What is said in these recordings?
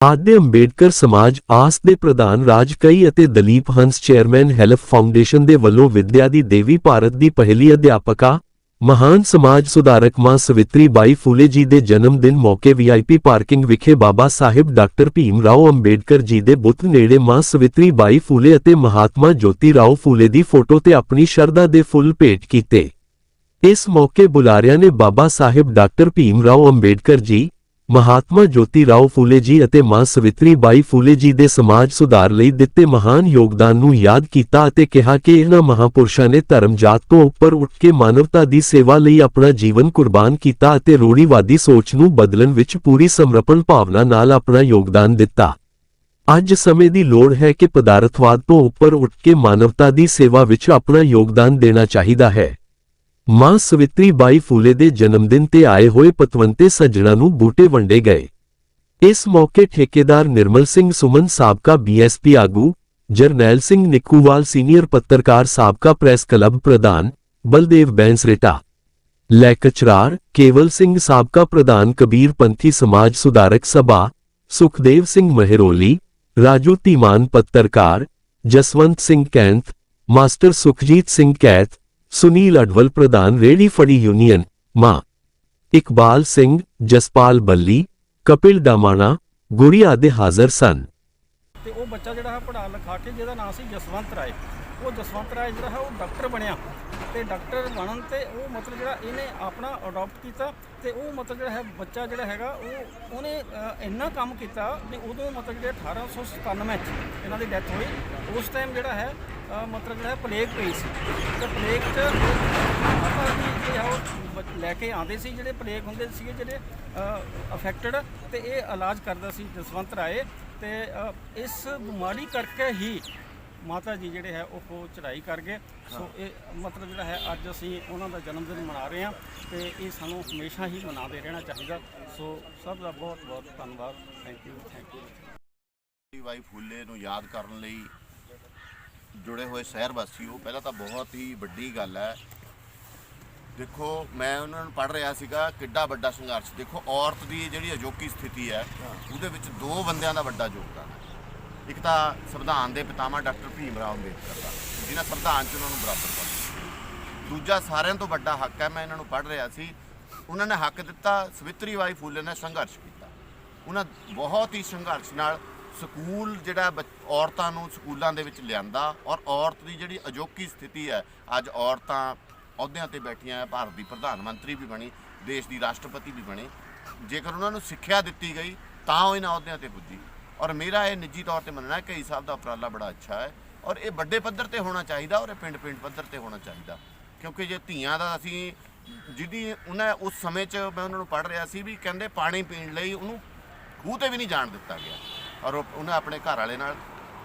ਆਦਿ ਅੰਬੇਡਕਰ ਸਮਾਜ ਆਸ ਦੇ ਪ੍ਰਧਾਨ ਰਾਜ ਕਈ ਅਤੇ Dalip Hans, chairman help foundation ਦੇ ਵੱਲੋਂ ਵਿਦਿਆ ਦੀ ਦੇਵੀ ਭਾਰਤ ਦੀ ਪਹਿਲੀ ਅਧਿਆਪਕਾ, ਮਹਾਨ ਸਮਾਜ ਸੁਧਾਰਕ ਮਾਂ ਸਵਿਤਰੀ ਬਾਈ ਫੂਲੇ ਜੀ ਦੇ ਜਨਮ ਦਿਨ ਮੌਕੇ ਵੀਆਈਪੀ ਪਾਰਕਿੰਗ ਵਿਖੇ ਬਾਬਾ ਸਾਹਿਬ ਡਾਕਟਰ ਭੀਮ ਰਾਓ ਅੰਬੇਡਕਰ ਜੀ ਦੇ ਬੁੱਤ ਨੇੜੇ ਮਾਂ ਸਵਿਤਰੀ ਬਾਈ ਫੂਲੇ ਅਤੇ ਮਹਾਤਮਾ ਜੋਤੀ ਰਾਓ ਫੂਲੇ ਦੀ ਫੋਟੋ ਤੇ ਆਪਣੀ ਸ਼ਰਧਾ ਦੇ ਫੁੱਲ ਭੇਟ ਕੀਤੇ। ਇਸ ਮੌਕੇ ਬੁਲਾਰਿਆਂ ਨੇ ਬਾਬਾ ਸਾਹਿਬ ਡਾਕਟਰ ਭੀਮ ਰਾਓ ਅੰਬੇਡਕਰ ਜੀ ਮਹਾਤਮਾ ਜੋਤੀ ਰਾਓ ਫੂਲੇ ਜੀ ਅਤੇ ਮਾਂ ਸਵਿਤਰੀ ਬਾਈ ਫੂਲੇ ਜੀ ਦੇ ਸਮਾਜ ਸੁਧਾਰ ਲਈ ਦਿੱਤੇ ਮਹਾਨ ਯੋਗਦਾਨ ਨੂੰ ਯਾਦ ਕੀਤਾ ਅਤੇ ਕਿਹਾ ਕਿ ਇਹਨਾਂ ਮਹਾਪੁਰਸ਼ਾਂ ਨੇ ਧਰਮ ਜਾਤ ਤੋਂ ਉੱਪਰ ਉੱਠ ਕੇ ਮਾਨਵਤਾ ਦੀ ਸੇਵਾ ਲਈ ਆਪਣਾ ਜੀਵਨ ਕੁਰਬਾਨ ਕੀਤਾ ਅਤੇ ਰੂੜੀਵਾਦੀ ਸੋਚ ਨੂੰ ਬਦਲਣ ਵਿੱਚ ਪੂਰੀ ਸਮਰਪਣ ਭਾਵਨਾ ਨਾਲ ਆਪਣਾ ਯੋਗਦਾਨ ਦਿੱਤਾ। ਅੱਜ ਸਮੇਂ ਦੀ ਲੋੜ ਹੈ ਕਿ ਪਦਾਰਥਵਾਦ ਤੋਂ ਉੱਪਰ ਉੱਠ ਕੇ ਮਾਨਵਤਾ ਦੀ ਸੇਵਾ ਵਿੱਚ ਆਪਣਾ ਯੋਗਦਾਨ ਦੇਣਾ ਚਾਹੀਦਾ ਹੈ। ਮਾਂ ਸਵਿਤਰੀ ਬਾਈ ਫੂਲੇ ਦੇ ਜਨਮ ਦਿਨ ਤੇ ਆਏ ਹੋਏ ਪਤਵੰਤੇ ਸੱਜਣਾ ਨੂੰ ਬੂਟੇ ਵੰਡੇ ਗਏ। ਇਸ ਮੌਕੇ ਠੇਕੇਦਾਰ ਨਿਰਮਲ ਸਿੰਘ ਸੁਮਨ ਸਾਬਕਾ ਬੀਐਸਪੀ ਆਗੂ, ਜਰਨੈਲ ਸਿੰਘ ਨਿੱਕੂਵਾਲ ਸੀਨੀਅਰ ਪੱਤਰਕਾਰ ਸਾਬਕਾ ਪ੍ਰੈਸ ਕਲੱਬ ਪ੍ਰਧਾਨ, ਬਲਦੇਵ ਬੈਂਸਰੇਟਾ ਲੈਕਚਰਾਰ ਕੇਵਲ ਸਿੰਘ ਸਾਬਕਾ ਪ੍ਰਧਾਨ ਕਬੀਰ ਪੰਥੀ ਸਮਾਜ ਸੁਧਾਰਕ ਸਭਾ, ਸੁਖਦੇਵ ਸਿੰਘ ਮਹਿਰੋਲੀ, ਰਾਜੂ ਧੀਮਾਨ ਪੱਤਰਕਾਰ, ਜਸਵੰਤ ਸਿੰਘ ਕੈਂਥ, ਮਾਸਟਰ ਸੁਖਜੀਤ ਸਿੰਘ ਕੈਥ ਸੁਨੀਲ ਅਡਵਲ ਪ੍ਰਧਾਨ ਰੇੜੀ ਫੜੀ ਯੂਨੀਅਨ, ਮਾਂ। ਇਕਬਾਲ ਸਿੰਘ, ਜਸਪਾਲ ਬੱਲੀ, ਕਪਿਲ ਡਾਮਾਣਾ ਗੁਰੀ ਆਦਿ ਹਾਜ਼ਰ ਸਨ। ਤੇ ਉਹ ਬੱਚਾ ਜਿਹੜਾ ਹੈ ਪੜ੍ਹਾ ਲਿਖਾ ਕੇ ਜਿਹਦਾ ਨਾਮ ਸੀ ਜਸਵੰਤ ਰਾਏ। ਉਹ ਜਸਵੰਤ ਰਾਏ ਜਿਹੜਾ ਹੈ ਉਹ ਡਾਕਟਰ ਬਣਿਆ ਤੇ ਡਾਕਟਰ ਬਣਨ ਤੇ ਉਹ ਮਤਲਬ ਜਿਹੜਾ ਇਹਨੇ ਆਪਣਾ ਅਡਾਪਟ ਕੀਤਾ ਤੇ ਉਹ ਮਤਲਬ ਜਿਹੜਾ ਹੈ ਬੱਚਾ ਜਿਹੜਾ ਹੈਗਾ ਉਹ ਉਹਨੇ ਇੰਨਾ ਕੰਮ ਕੀਤਾ ਵੀ ਉਦੋਂ ਮਤਲਬ ਜਿਹੜਾ 1897 ਚ ਇਹਨਾਂ ਦੀ ਡੈਥ ਹੋਈ, ਉਸ ਟਾਈਮ ਜਿਹੜਾ ਹੈ ਮਤਲਬ ਜਿਹੜਾ ਪਲੇਗ ਪਈ ਸੀ। ਤੇ ਪਲੇਗ ਚ ਮਾਤਾ ਜੀ ਜਿਹੜੇ ਆ ਉਹ ਲੈ ਕੇ ਆਉਂਦੇ ਸੀ ਜਿਹੜੇ ਪਲੇਗ ਹੁੰਦੇ ਸੀਗੇ ਜਿਹੜੇ ਅਫੈਕਟਡ ਤੇ ਇਹ ਇਲਾਜ ਕਰਦਾ ਸੀ ਜਸਵੰਤ ਰਾਏ। ਤੇ ਇਸ ਬਿਮਾਰੀ ਕਰਕੇ ਹੀ ਮਾਤਾ ਜੀ ਜਿਹੜੇ ਹੈ ਉਹ ਚੜ੍ਹਾਈ ਕਰ ਗਏ। ਸੋ ਇਹ ਮਤਲਬ ਜਿਹੜਾ ਹੈ ਅੱਜ ਅਸੀਂ ਉਹਨਾਂ ਦਾ ਜਨਮ ਦਿਨ ਮਨਾ ਰਹੇ ਹਾਂ ਤੇ ਇਹ ਸਾਨੂੰ ਹਮੇਸ਼ਾ ਹੀ ਮਨਾਉਂਦੇ ਰਹਿਣਾ ਚਾਹੀਦਾ। ਸੋ ਸਭ ਦਾ ਬਹੁਤ ਬਹੁਤ ਧੰਨਵਾਦ। Thank you thank you Bai Phule ਨੂੰ ਯਾਦ ਕਰਨ ਲਈ ਜੁੜੇ ਹੋਏ ਸ਼ਹਿਰ ਵਾਸੀਓ ਪਹਿਲਾਂ ਤਾਂ ਬਹੁਤ ਹੀ ਵੱਡੀ ਗੱਲ ਹੈ। ਦੇਖੋ ਮੈਂ ਉਹਨਾਂ ਨੂੰ ਪੜ੍ਹ ਰਿਹਾ ਸੀਗਾ ਕਿੱਡਾ ਵੱਡਾ ਸੰਘਰਸ਼। ਦੇਖੋ ਔਰਤ ਦੀ ਜਿਹੜੀ ਅਜੋਕੀ ਸਥਿਤੀ ਹੈ ਉਹਦੇ ਵਿੱਚ ਦੋ ਬੰਦਿਆਂ ਦਾ ਵੱਡਾ ਯੋਗਦਾਨ ਹੈ। ਇੱਕ ਤਾਂ ਸੰਵਿਧਾਨ ਦੇ ਪਿਤਾਮਾ ਡਾਕਟਰ ਭੀਮ ਰਾਓ ਅੰਬੇਦਕਰ ਦਾ ਜਿਨ੍ਹਾਂ ਸੰਵਿਧਾਨ 'ਚ ਉਹਨਾਂ ਨੂੰ ਬਰਾਬਰ ਕਰ ਦੂਜਾ ਸਾਰਿਆਂ ਤੋਂ ਵੱਡਾ ਹੱਕ ਹੈ ਮੈਂ ਇਹਨਾਂ ਨੂੰ ਪੜ੍ਹ ਰਿਹਾ ਸੀ। ਉਹਨਾਂ ਨੇ ਹੱਕ ਦਿੱਤਾ ਸਵਿਤਰੀ ਬਾਈ ਫੂਲੇ ਨੇ ਸੰਘਰਸ਼ ਕੀਤਾ। ਉਹਨਾਂ ਬਹੁਤ ਹੀ ਸੰਘਰਸ਼ ਨਾਲ ਸਕੂਲ ਜਿਹੜਾ ਬੱਚ- ਔਰਤਾਂ ਨੂੰ ਸਕੂਲਾਂ ਦੇ ਵਿੱਚ ਲਿਆਂਦਾ ਔਰ ਔਰਤ ਦੀ ਜਿਹੜੀ ਅਜੋਕੀ ਸਥਿਤੀ ਹੈ, ਅੱਜ ਔਰਤਾਂ ਅਹੁਦਿਆਂ ਤੇ ਬੈਠੀਆਂ ਹੈ, ਭਾਰਤ ਦੀ ਪ੍ਰਧਾਨ ਮੰਤਰੀ ਵੀ ਬਣੀ, ਦੇਸ਼ ਦੀ ਰਾਸ਼ਟਰਪਤੀ ਵੀ ਬਣੀ। ਜੇਕਰ ਉਹਨਾਂ ਨੂੰ ਸਿੱਖਿਆ ਦਿੱਤੀ ਗਈ, ਤਾਂ ਉਹ ਇਹਨਾਂ ਅਹੁਦਿਆਂ ਤੇ ਪੁੱਜੀ। ਔਰ ਮੇਰਾ ਇਹ ਨਿੱਜੀ ਤੌਰ ਤੇ ਮੰਨਣਾ ਹੈ ਕਿ ਸਾਹਿਬ ਦਾ ਉਪਰਾਲਾ ਬੜਾ ਅੱਛਾ ਹੈ ਔਰ ਇਹ ਵੱਡੇ ਪੱਧਰ ਤੇ ਹੋਣਾ ਚਾਹੀਦਾ ਔਰ ਇਹ ਪਿੰਡ ਪਿੰਡ ਪੱਧਰ ਤੇ ਹੋਣਾ ਚਾਹੀਦਾ। ਕਿਉਂਕਿ ਜੇ ਧੀਆਂ ਦਾ ਅਸੀਂ ਜਿਹਦੀ ਉਹਨਾਂ ਉਸ ਸਮੇਂ 'ਚ ਮੈਂ ਉਹਨਾਂ ਨੂੰ ਪੜ੍ਹ ਰਿਹਾ ਸੀ ਵੀ ਕਹਿੰਦੇ ਪਾਣੀ ਪੀਣ ਲਈ ਉਹਨੂੰ ਖੂਹ ਤੇ ਵੀ ਨਹੀਂ ਜਾਣ ਦਿੱਤਾ ਗਿਆ। ਔਰ ਉਹਨੇ ਆਪਣੇ ਘਰ ਵਾਲੇ ਨਾਲ,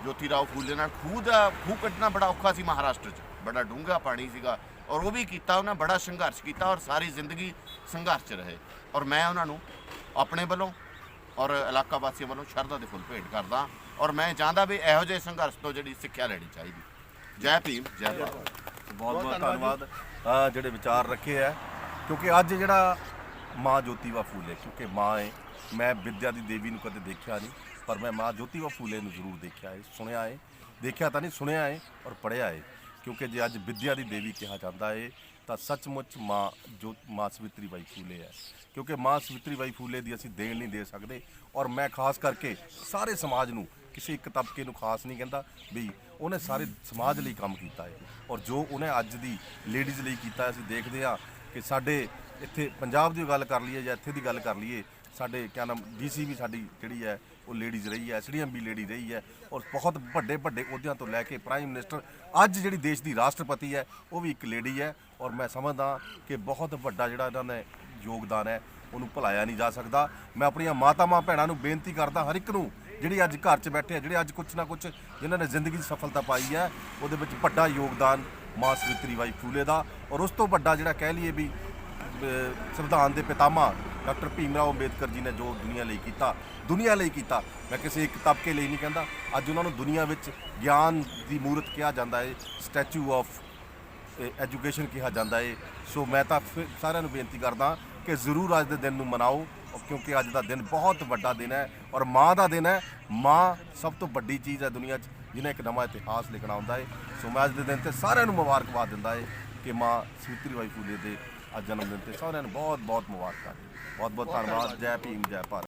ਜੋਤੀ ਰਾਓ ਫੂਲੇ ਨਾਲ ਖੂਹ ਦਾ ਖੂਹ ਕੱਢਣਾ ਬੜਾ ਔਖਾ ਸੀ ਮਹਾਰਾਸ਼ਟਰ 'ਚ। ਬੜਾ ਡੂੰਘਾ ਪਾਣੀ ਸੀਗਾ। ਔਰ ਉਹ ਵੀ ਕੀਤਾ, ਉਹਨਾਂ ਬੜਾ ਸੰਘਰਸ਼ ਕੀਤਾ ਔਰ ਸਾਰੀ ਜ਼ਿੰਦਗੀ ਸੰਘਰਸ਼ 'ਚ ਰਹੇ। ਔਰ ਮੈਂ ਉਹਨਾਂ ਨੂੰ ਆਪਣੇ ਵੱਲੋਂ ਔਰ ਇਲਾਕਾ ਵਾਸੀਆਂ ਵੱਲੋਂ ਸ਼ਰਧਾ ਦੇ ਫੁੱਲ ਭੇਟ ਕਰਦਾ ਔਰ ਮੈਂ ਚਾਹੁੰਦਾ ਵੀ ਇਹੋ ਜਿਹੇ ਸੰਘਰਸ਼ ਤੋਂ ਜਿਹੜੀ ਸਿੱਖਿਆ ਲੈਣੀ ਚਾਹੀਦੀ। ਜੈ ਭੀਮ, ਜੈ ਭਾਰਤ। ਬਹੁਤ ਬਹੁਤ ਧੰਨਵਾਦ। ਜਿਹੜੇ ਵਿਚਾਰ ਰੱਖੇ ਹੈ ਕਿਉਂਕਿ ਅੱਜ ਜਿਹੜਾ ਮਾਂ ਜੋਤੀਬਾ ਫੂਲੇ, ਕਿਉਂਕਿ ਮਾਂ ਹੈ ਮੈਂ ਵਿਦਿਆ ਦੀ ਦੇਵੀ ਨੂੰ ਕਦੇ ਦੇਖਿਆ ਨਹੀਂ, ਪਰ ਮੈਂ ਮਾਂ ਜੋਤੀਬਾ ਫੂਲੇ ਨੂੰ ਜ਼ਰੂਰ ਦੇਖਿਆ ਹੈ ਸੁਣਿਆ ਹੈ ਦੇਖਿਆ ਤਾਂ ਨਹੀਂ, ਸੁਣਿਆ ਹੈ ਔਰ ਪੜ੍ਹਿਆ ਹੈ ਕਿਉਂਕਿ ਜੇ ਅੱਜ ਵਿਦਿਆ ਦੀ ਦੇਵੀ ਕਿਹਾ ਜਾਂਦਾ ਹੈ ਤਾਂ ਸੱਚਮੁੱਚ ਮਾਂ ਜੋ, ਮਾਂ ਸਵਿਤਰੀ ਬਾਈ ਫੂਲੇ ਹੈ। ਕਿਉਂਕਿ ਮਾਂ ਸਵਿਤਰੀ ਬਾਈ ਫੂਲੇ ਦੀ ਅਸੀਂ ਦੇਣ ਨਹੀਂ ਦੇ ਸਕਦੇ ਔਰ ਮੈਂ ਖਾਸ ਕਰਕੇ ਸਾਰੇ ਸਮਾਜ ਨੂੰ ਕਿਸੇ ਇੱਕ ਤਬਕੇ ਨੂੰ ਖਾਸ ਨਹੀਂ ਕਹਿੰਦਾ ਵੀ ਉਹਨੇ ਸਾਰੇ ਸਮਾਜ ਲਈ ਕੰਮ ਕੀਤਾ ਹੈ ਔਰ ਜੋ ਉਹਨੇ ਅੱਜ ਦੀ ਲੇਡੀਜ਼ ਲਈ ਕੀਤਾ ਅਸੀਂ ਦੇਖਦੇ ਹਾਂ ਕਿ ਸਾਡੇ ਇੱਥੇ ਪੰਜਾਬ ਦੀ ਗੱਲ ਕਰ ਲਈਏ ਜਾਂ ਇੱਥੇ ਦੀ ਗੱਲ ਕਰ ਲਈਏ, ਸਾਡੇ ਕਿਆ ਨਾਮ ਡੀਸੀ ਵੀ ਸਾਡੀ ਜਿਹੜੀ ਹੈ, ਉਹ ਲੇਡੀਜ਼ ਰਹੀ ਹੈ ਐਸਡੀਐਮ ਵੀ ਲੇਡੀ ਰਹੀ ਹੈ ਔਰ ਬਹੁਤ ਵੱਡੇ ਵੱਡੇ ਅਹੁਦਿਆਂ ਤੋਂ ਲੈ ਕੇ ਪ੍ਰਾਈਮ ਮਿਨਿਸਟਰ ਅੱਜ ਜਿਹੜੀ ਦੇਸ਼ ਦੀ ਰਾਸ਼ਟਰਪਤੀ ਹੈ, ਉਹ ਵੀ ਇੱਕ ਲੇਡੀ ਹੈ ਔਰ ਮੈਂ ਸਮਝਦਾ ਕਿ ਬਹੁਤ ਵੱਡਾ ਜਿਹੜਾ ਇਹਨਾਂ ਨੇ ਯੋਗਦਾਨ ਹੈ, ਉਹਨੂੰ ਭੁਲਾਇਆ ਨਹੀਂ ਜਾ ਸਕਦਾ। ਮੈਂ ਆਪਣੀਆਂ ਮਾਤਾਵਾਂ ਭੈਣਾਂ ਨੂੰ ਬੇਨਤੀ ਕਰਦਾ ਹਰ ਇੱਕ ਨੂੰ, ਜਿਹੜੀ ਅੱਜ ਘਰ 'ਚ ਬੈਠੇ ਆ, ਜਿਹੜੇ ਅੱਜ ਕੁਛ ਨਾ ਕੁਛ ਜਿਨ੍ਹਾਂ ਨੇ ਜ਼ਿੰਦਗੀ 'ਚ ਸਫਲਤਾ ਪਾਈ ਹੈ, ਉਹਦੇ ਵਿੱਚ ਵੱਡਾ ਯੋਗਦਾਨ ਮਾਂ ਸਵਿਤਰੀ ਬਾਈ ਫੂਲੇ ਦਾ ਔਰ ਉਸ ਤੋਂ ਵੱਡਾ ਜਿਹੜਾ ਕਹਿ ਲਈਏ ਵੀ ਸੰਵਿਧਾਨ ਦੇ ਪਿਤਾਮਾ ਡਾਕਟਰ ਭੀਮ ਰਾਓ ਅੰਬੇਦਕਰ ਜੀ ਨੇ ਜੋ ਦੁਨੀਆ ਲਈ ਕੀਤਾ, ਦੁਨੀਆ ਲਈ ਕੀਤਾ, ਮੈਂ ਕਿਸੇ ਇੱਕ ਤਬਕੇ ਲਈ ਨਹੀਂ ਕਹਿੰਦਾ। ਅੱਜ ਉਹਨਾਂ ਨੂੰ ਦੁਨੀਆ ਵਿੱਚ ਗਿਆਨ ਦੀ ਮੂਰਤ ਕਿਹਾ ਜਾਂਦਾ ਹੈ ਸਟੈਚੂ ਆਫ ਐਜੂਕੇਸ਼ਨ ਕਿਹਾ ਜਾਂਦਾ ਹੈ ਸੋ ਮੈਂ ਤਾਂ ਸਾਰਿਆਂ ਨੂੰ ਬੇਨਤੀ ਕਰਦਾ ਕਿ ਜ਼ਰੂਰ ਅੱਜ ਦੇ ਦਿਨ ਨੂੰ ਮਨਾਓ, ਕਿਉਂਕਿ ਅੱਜ ਦਾ ਦਿਨ ਬਹੁਤ ਵੱਡਾ ਦਿਨ ਹੈ ਔਰ ਮਾਂ ਦਾ ਦਿਨ ਹੈ। ਮਾਂ ਸਭ ਤੋਂ ਵੱਡੀ ਚੀਜ਼ ਹੈ ਦੁਨੀਆ 'ਚ, ਜਿਹਨੇ ਇੱਕ ਨਵਾਂ ਇਤਿਹਾਸ ਲਿਖਣਾ ਹੁੰਦਾ ਹੈ ਸੋ ਮੈਂ ਅੱਜ ਦੇ ਦਿਨ ਤੇ ਸਾਰਿਆਂ ਨੂੰ ਮੁਬਾਰਕਬਾਦ ਦਿੰਦਾ ਹੈ ਕਿ ਮਾਂ ਸਵਿਤਰੀ ਬਾਈ ਫੂਲੇ ਦੇ ਅੱਜ ਜਨਮ ਦਿਨ ਤੇ ਸਾਰਿਆਂ ਨੂੰ ਬਹੁਤ ਬਹੁਤ ਮੁਬਾਰਕਾਂ। ਜੀ ਬਹੁਤ ਬਹੁਤ ਧੰਨਵਾਦ। ਜੈ ਭੀਮ ਜੈ ਭਾਰਤ।